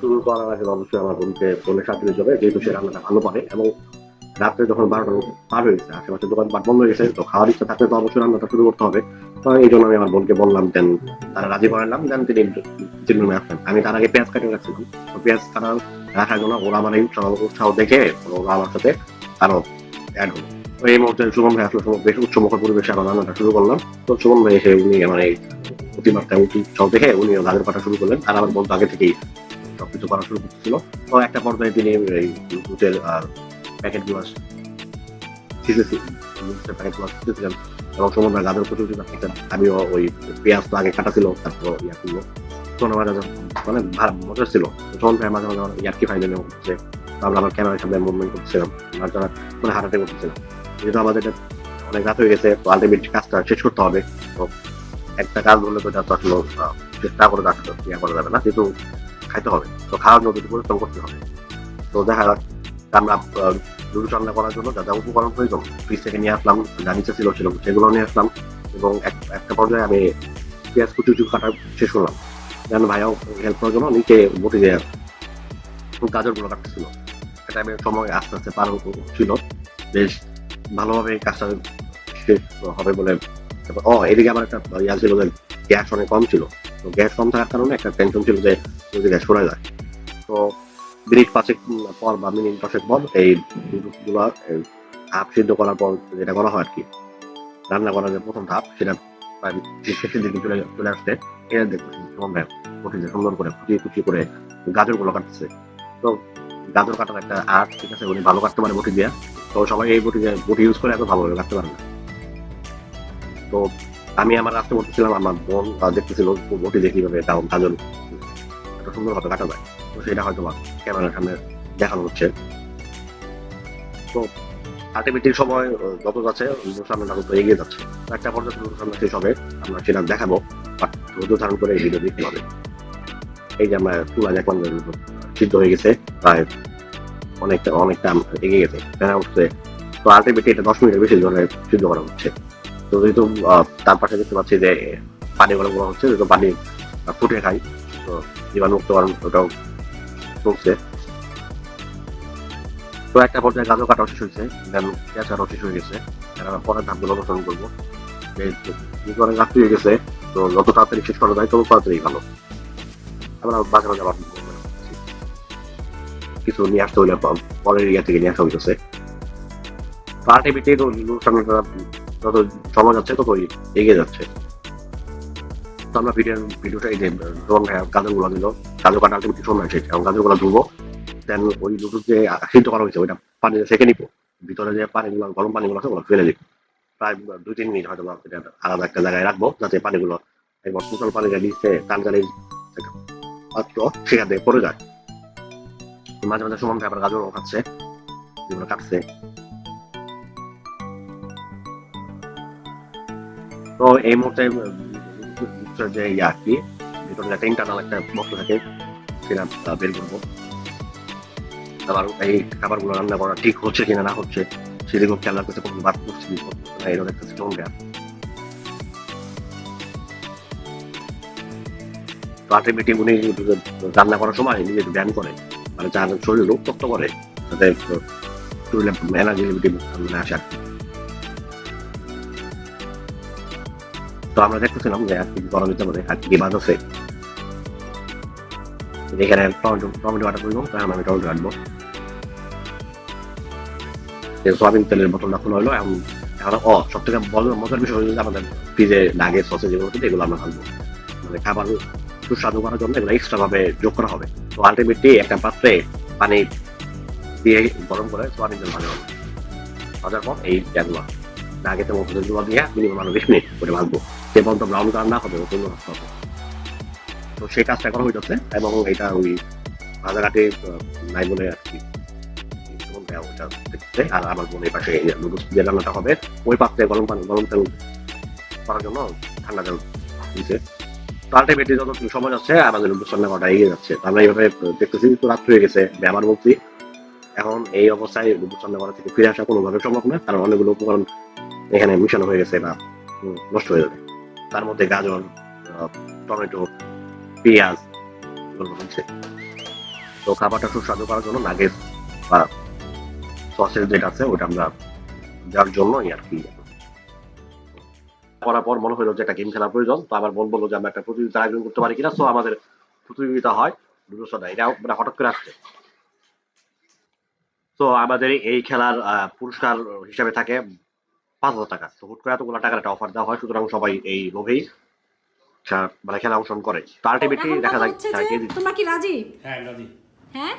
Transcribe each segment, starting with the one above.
শুরু করার আগে অবশ্যই আমার বোনকে, বোনের সাথে নিয়ে যাবে, যেহেতু সে রান্নাটা ভালো পারে এবং রাত্রে যখন বারোটা পার আশেপাশে দোকান পাট বন্ধ হয়ে গেছে, তো খাওয়ার ইচ্ছা থাকলে তো অবশ্যই রান্নাটা শুরু করতে হবে। তো এই জন্য আমি আমার বোনকে বললাম, দেন তারা রাজি করালাম দেন তিনি আসলেন আমি তার আগে পেঁয়াজ কাটিয়ে রাখছিলাম তো পেঁয়াজ কাটা রাখার জন্য ওরা আমার এই উৎসাহ দেখে ওরা আমার সাথে আরও অ্যাড হলো। এই মুহূর্তে সুমন ভাই আসলে বেশ উচ্চমুখর পরিবেশে আরও রান্নাটা শুরু করলাম। তো সুমন ভাই এসে উনি আমার এই অতিমাত্রায় উৎসাহ দেখে উনি গাজর কাটা শুরু করলেন। আর আমার বোন তো আগে থেকেই সবকিছু করা শুরু করছিল তো একটা পর্যায়ে তিনি এই দুধের আর প্যাকেটগুলো দুধের প্যাকেটগুলো ছিটেছিলেন এবং প্রচুর আমিও ওই পেঁয়াজ তো আগে কাটা ছিল, তারপর ইয়া করল মানে ভালো মজা ছিল। সুমন ভাই মাঝে মাঝে হচ্ছে। আমরা আমার ক্যামেরার সামনে মুভমেন্ট করছিলাম আমার যারা মানে করতেছিলাম। যেহেতু আমাদের অনেক রাত হয়ে গেছে, তো আলটিমেট কাজটা শেষ করতে হবে। তো একটা কাজ হলে তো এটা তো আসলে চেষ্টা করে রাখতে ইয়া করা যাবে না, কিন্তু খাইতে হবে। তো খাওয়ার জন্য নদীতে পরিশ্রম করতে হবে, তো দেখা যাক আমরা লুডু রান্না করার জন্য যা যা উপকরণ প্রয়োজন, ফ্রিজ থেকে নিয়ে আসলাম, যা নিচে ছিল ছিল সেগুলো নিয়ে আসলাম, এবং একটা পর্যায়ে আমি পেঁয়াজ কুচি কুচি কাটা শেষ করলাম। যেন ভাইয়াও হেল্প করার জন্য নিচে বসে যে গাজরগুলো কাটতেছিল। এটা আমি সময় আস্তে আস্তে পার ছিল বেশ ভালোভাবে কাজটা শেষ হবে বলে তারপর- ও এদিকে আমার একটা ইয়া ছিল যে গ্যাস অনেক কম ছিল। তো গ্যাস কম থাকার কারণে একটা টেনশন ছিল যে যদি গ্যাস সরে যায়। তো মিনিট পাঁচেক পর বা মিনিট দশেক পর এই গুলো হাফ সিদ্ধ করার পর যেটা করা হয় আর কি, রান্না করার যে প্রথম ধাপ, সেটা শেষের দিকে চলে চলে আসছে। এটা সুন্দর করে কুচিয়ে কুচিয়ে করে গাজরগুলো কাটতেছে তো গাজর কাটার একটা আর্ট ঠিক আছে, উনি ভালো কাটতে পারে বটি দিয়ে। তো সবাই এই বটি বটি ইউজ করে এত ভালোভাবে কাটতে পারে না। তো আমি আমার রাস্তা করতেছিলাম আমার বোন দেখতেছিল বটি দিয়ে কীভাবে এটা গাজর এত সুন্দরভাবে কাটা যায়। তো সেটা হয়তো বা ক্যামেরার সামনে দেখানো হচ্ছে। তো আলটিমেটলি সময় যত যাচ্ছে সামনে তত এগিয়ে যাচ্ছে। একটা পর্যায়ে সামনে শেষ হবে, আমরা সেটা দেখাবো, বাট ধৈর্য ধারণ করে এই ভিডিও দেখতে হবে। এই যে আমরা তুলা দেখলাম সিদ্ধ হয়ে গেছে, প্রায় অনেকটা অনেকটা এগিয়ে গেছে দেখা উঠছে তো আলটিমেটলি এটা দশ মিনিটের বেশি ধরে সিদ্ধ করা হচ্ছে। তো যেহেতু তার পাশে দেখতে পাচ্ছি যে পানি গরম করা হচ্ছে, যেহেতু পানি ফুটে খাই তো জীবাণুমুক্ত করার ওটাও চলছে। তো একটা পর্যায়ে গাজর কাটা শেষ হয়েছে দেন পেঁয়াজ কাটাও শেষ হয়ে গেছে পরের ধাপগুলো অনুসরণ করব। অনেক রাত হয়ে গেছে তো যত তাড়াতাড়ি শেষ করা যায়, তত তাড়াতাড়ি ভালো। আমরা মাঝে মাঝে কিছু নিয়ে আসতে হলে পরের ইয়া থেকে নিয়ে আসা হইতেছে। তো আলটিমেটলি তো অনুষ্ঠানটা যত সময় যাচ্ছে ততই এগিয়ে যাচ্ছে। আমরা ভিডিও ভিডিওটা এই যে গাজরগুলো দিল গাজর কাটা সময় শেষ এবং গাজরগুলো ধুবো দেন ওই লুটু যে সিদ্ধ করা হয়েছে, ওইটা পানি সেকে নিবো, ভিতরে যে পানিগুলো, গরম পানিগুলো আছে, ওগুলো ফেলে দিব। প্রায় দুই তিন মিনিট হয়তো এটা আলাদা একটা জায়গায় রাখব, যাতে পানিগুলো একবার শীতল পানিটা নিচে টানজানির পাত্র সেখান থেকে পড়ে যায়। মাঝে মাঝে সুমন ভাই আবার গাজরও খাচ্ছে যেগুলো কাটছে। তো এই মুহূর্তে যে ইয়া কি, ভিতরে একটা ইন্টারনাল একটা বস্তু থাকে, সেটা বের করব আবার এই খাবারগুলো রান্না করা ঠিক হচ্ছে কিনা, না হচ্ছে, সেদিকেও খেয়াল রাখতেছে কোনো বাদ করছি এরকম একটা আলটিমেটলি উনি রান্না করার সময় নিজে ব্যায়াম করে মানে যার শরীর রোগ করে যাতে শরীরে এনার্জি মানে আসে আর কি। তো আমরা দেখতেছিলাম যে আর কি করা যেতে পারে আর কি বাদ আছে। এখানে টমেটো টমেটো কাটা করব তখন আমি টমেটো কাটবো যে সয়াবিন তেলের বোতলটা খোলা হলো, এখন এখন ও সব থেকে মজার বিষয় হলো আমাদের ফ্রিজে লাগে সসেজ যেগুলো আছে এগুলো আমরা ভাজবো। মানে খাবার সুস্বাদু করার জন্য এগুলো এক্সট্রা ভাবে যোগ করা হবে। তো আলটিমেটলি একটা পাত্রে পানি দিয়ে গরম করে সয়াবিন তেল ভাজা হবে। ভাজার পর এই যেগুলো নাগেতে মসুদেরগুলো দিয়ে মিনিমাম আরও বিশ মিনিট করে ভাজবো। যে পর্যন্ত ব্রাউন কালার না হবে হবে তো সেই কাজটা এবং এটা ওই ভাজাঘাটে নাই বলে আর কি। আর আমার এই পাশে যে রান্নাটা হবে, ওই পাত্রে গরম পানি, গরম তেল করার জন্য ঠান্ডা দিচ্ছে তো আলটিমেটলি যত সময় যাচ্ছে আমাদের নুডলস রান্না এগিয়ে যাচ্ছে। আমরা এইভাবে দেখতেছি, তো রাত্রি হয়ে গেছে ব্যায়ামার বলছি, এখন এই অবস্থায় নুডলস থেকে ফিরে আসা কোনোভাবে সম্ভব না, কারণ অনেকগুলো উপকরণ এখানে মিশানো হয়ে গেছে বা নষ্ট হয়ে যাবে। তার মধ্যে গাজর টমেটো, পেঁয়াজ হচ্ছে তো খাবারটা সুস্বাদু করার জন্য নাগেস বা সসেজ যেটা আছে ওটা আমরা যার জন্যই আর কি। করার পর মনে হলো যে একটা গেম খেলার প্রয়োজন, তো আমার বোন বলল যে আমরা একটা প্রতিযোগিতা আয়োজন করতে পারি কিনা তো আমাদের প্রতিযোগিতা হয় দুটো সদা। এটা মানে হঠাৎ করে আসছে। তো আমাদের এই খেলার পুরস্কার হিসাবে থাকে পাঁচ হাজার টাকা। তো হুট করে এতগুলো টাকার একটা অফার দেওয়া হয় সুতরাং সবাই এই লোভেই মানে খেলা অংশগ্রহণ করে। তো আলটিমেটলি দেখা যায় হচ্ছে তারা কে যে জিতছে। তোমরা কি রাজি? হ্যাঁ রাজি। হ্যাঁ?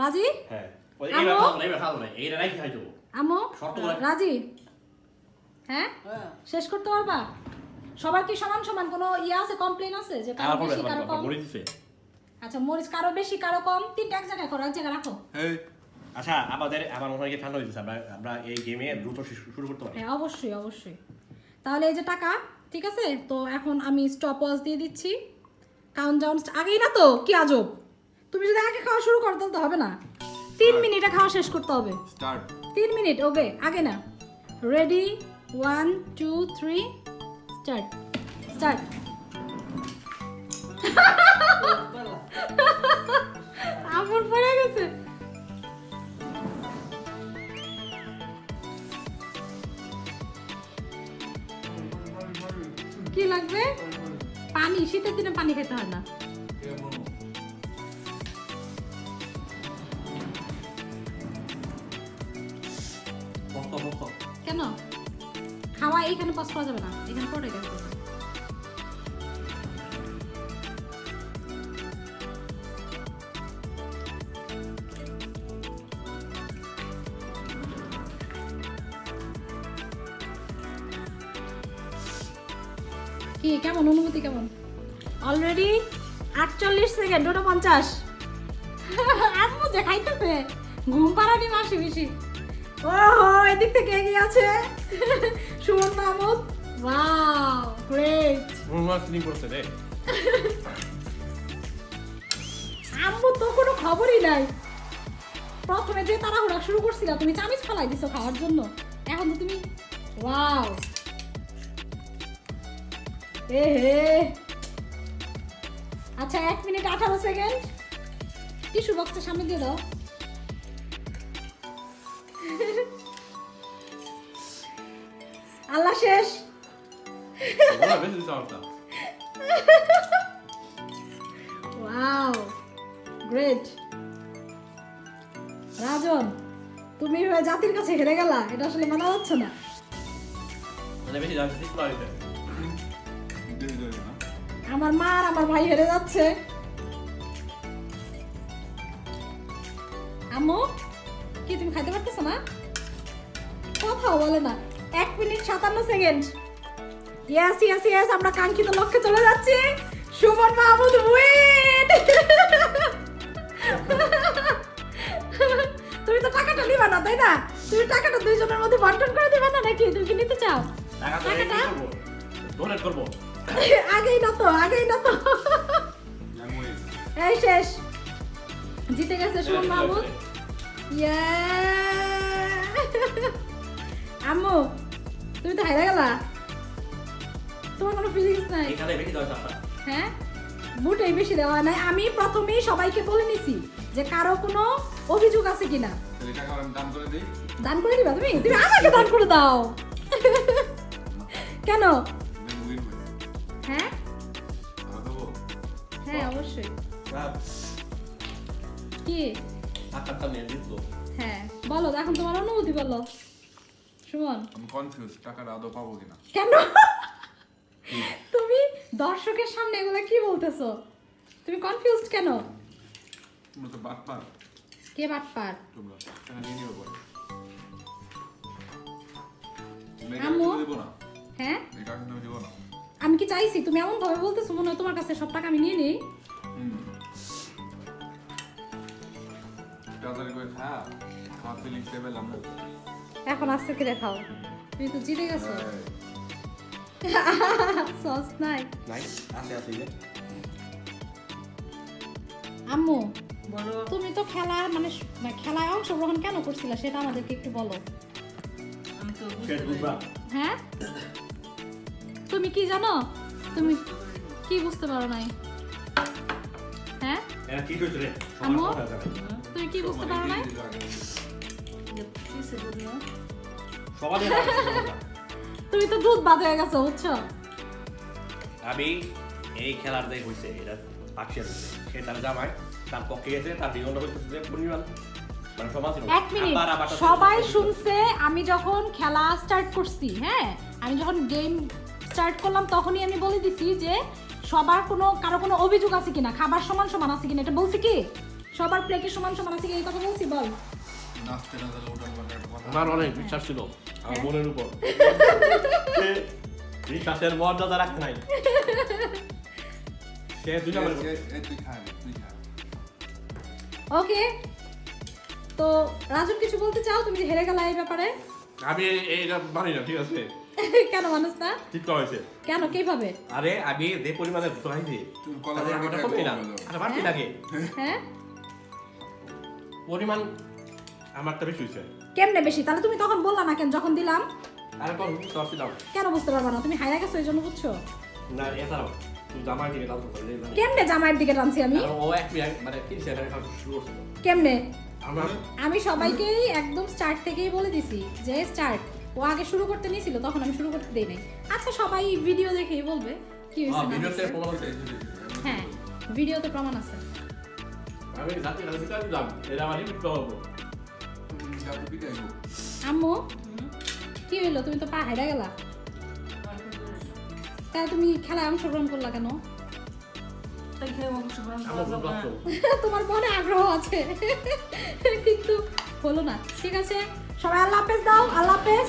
রাজি? হ্যাঁ। ওই আমো? এইবার খাব না এইবার খাব না এইটা নাই খাই দেবো আমো? রাজি? হ্যাঁ? শেষ করতে পারবা? সবার কি সমান সমান? কোনো ইয়ে আছে কমপ্লেন আছে যে কারও বেশি কারও কম? আচ্ছা মরিচ কারও বেশি কারও কম? তিনটা এক জায়গায় করো এক জায়গায় রাখো। আচ্ছা আমাদের আমার মনে হয় কি ঠান্ডা হয়েছে আমরা আমরা এই গেমে দ্রুত শুরু করতে পারি। হ্যাঁ অবশ্যই অবশ্যই। তাহলে এই যে টাকা ঠিক আছে? তো এখন আমি স্টপ ওয়াচ দিয়ে দিচ্ছি। কাউন্ট ডাউন আগেই না তো? কি আজব! তুমি যদি আগে খাওয়া শুরু করো তাহলে তো হবে না। তিন মিনিটে খাওয়া শেষ করতে হবে। স্টার্ট তিন মিনিট ওকে আগে না। Ready one two three start start আমার পড়ে গেছে। কি লাগবে? পানি শীতের দিনে পানি খেতে হয় না। কেন? খাওয়া এইখানে পাস পাওয়া যাবে না এখানে পরে গেছে কি কেমন? অনুভূতি কেমন? অলরেডি আটচল্লিশ সেকেন্ড ওটা পঞ্চাশ। খাইতেছে ঘুম পাড়ানি মাসি বেশি ওহো এদিক থেকে এগিয়ে আছে। সুমন মাহমুদ। ওয়াও গ্রেট করছে রে। আম্মু তো কোনো খবরই নাই। প্রথমে যে তাড়াহুড়া শুরু করছিলা তুমি চামিচ ফালাই দিছো খাওয়ার জন্য। এখন তো তুমি ওয়াও এ হে। আচ্ছা এক মিনিট, আঠারো সেকেন্ড। টিস্যু বক্সটা সামনে দিয়ে দাও। আল্লাহ শেষ। Wow, great. রাজন, তুমি জাতির কাছে হেরে গেলা, এটা আসলে মানা যাচ্ছে না। আমার মা আর আমার ভাই হেরে যাচ্ছে। আম্মু কি তুমি খাইতে পারতেছো না? কথাও বলে না। এক মিনিট সাতান্ন সেকেন্ড। ইয়েস ইয়েস ইয়েস আমরা কাঙ্ক্ষিত লক্ষ্যে চলে যাচ্ছি। সুমন মাহমুদ উইন তুমি তো টাকাটা নিবা না তাই না? তুমি টাকাটা দুইজনের মধ্যে বন্টন করে দিবা না নাকি? তুমি কি নিতে চাও? টাকাটা? ডোনেট করব। আগেই না তো আগেই না তো এই শেষ। জিতে গেছে সুমন মাহমুদ Yeah! আম্মু তুমি তো হাইরা গেলা। তোমার কোনো ফিলিংস নাই? হ্যাঁ? বুটেই বেশি দেওয়া নাই। আমি প্রথমেই সবাইকে বলে নিছি যে কারও কোনো অভিযোগ আছে কিনা। দান করে দিই। দান করে দিবা তুমি? তুমি আমাকে দান করে দাও। কেন? হয়ে হ্যাঁ? হ্যাঁ অবশ্যই। কি? টাকাটা নিয়ে দিত হ্যাঁ। বলো এখন তোমার অনুভূতি বলো। সুমন। আমি কনফিউজ টাকাটা আদৌ পাবো কিনা? কেন? তুমি দর্শকের সামনে এগুলো কি বলতেছো? তুমি কনফিউজড কেন? তোমরা তো বাদ পার কে বাটপার? তোমরা টাকা নিয়ে আম্মু? হ্যাঁ এই টাকা আমি দেবো না। আমি কি চাইছি? তুমি এমন ভাবে বলতেছো মনে হয় তোমার কাছে সব টাকা আমি নিয়ে নেই। এখন আস্তে করে খাও। তুমি তো জিতে গেছো। সস নাই। আম্মু তুমি তো খেলা মানে মানে খেলায় অংশগ্রহণ কেন করছিলে? সেটা আমাদেরকে একটু বলো। হ্যাঁ? তুমি কি জানো? তুমি কি বুঝতে পারো নাই? এরা কি করছে রে? সবার আম্মু? সবার হয়ে যাবে। তুমি কি বুঝতে পারো না কিসে বলল সবারই রাগ আছে সবার। তুমি তো দুধ বাদ হয়ে গেছো বুঝছ? আমি এই খেলার যে হয়েছে এটা হয়েছে সে তার জামাই তার পক্ষে গেছে তার বিগত হয়েছে পরিমাণ মানে সমাজ এক মিনিট সবাই শুনছে আমি যখন খেলা স্টার্ট করছি হ্যাঁ? আমি যখন গেম স্টার্ট করলাম তখনই আমি বলে দিছি যে সবার কোনো কারও কোনো অভিযোগ আছে কিনা? খাবার সমান সমান আছে কিনা? এটা বলছি কি? সবার প্লেটের সমান সমান আছে কি এই কথা বলছি বল। আমার অনেক বিশ্বাস ছিল আমার মনের উপর। বিশ্বাসের মর্যাদা রাখে নাই। সে খা ওকে তো রাজুন কিছু বলতে চাও? তুমি যে হেরে গেলা এই ব্যাপারে? আমি এই- এইটা মানি না ঠিক আছে। কেন মানুষ না? ঠিক করা হয়েছে। কেন কীভাবে? আরে আমি যে পরিমাণে ভূত খাইছি তুমি কলা আমারটা কমই না। বলো। আচ্ছা বাড়তি লাগে। হ্যাঁ? পরিমাণ আমারটা বেশি হয়েছে। কেমনে বেশি? তাহলে তুমি তখন বললা না কেন যখন দিলাম? আর এখন বুঝতে পারছিলাম কেন বুঝতে পারবা না? তুমি হাইরা গেছো এই জন্য বুঝছ? না এছাড়াও তুই জামার দিকে দাও তো কেমনে জামাইয়ের দিকে টানছি আমি? ও এক মিনিট মানে তিন সেকেন্ড শুরু করছিল কেমনে? আমি সবাইকেই একদম স্টার্ট থেকেই বলে দিছি যে স্টার্ট ও আগে শুরু করতে নিয়েছিল তখন আমি শুরু করতে দেই নাই। আচ্ছা সবাই ভিডিও দেখেই বলবে কি হয়েছে না ভিডিওতে প্রমাণ হচ্ছে হ্যাঁ ভিডিওতে প্রমাণ আছে। আমি জাতি না বিচার দিলাম এটা আমার রিপিট করব আম্মু কি হইল তুমি তো পা হাইরা গেলা? তাই তুমি খেলায় অংশগ্রহণ করলা কেন? না। তোমার মনে আগ্রহ আছে। কিন্তু হলো না। ঠিক আছে সবাই আল্লাহ হাফেজ দাও আল্লাহ হাফেজ।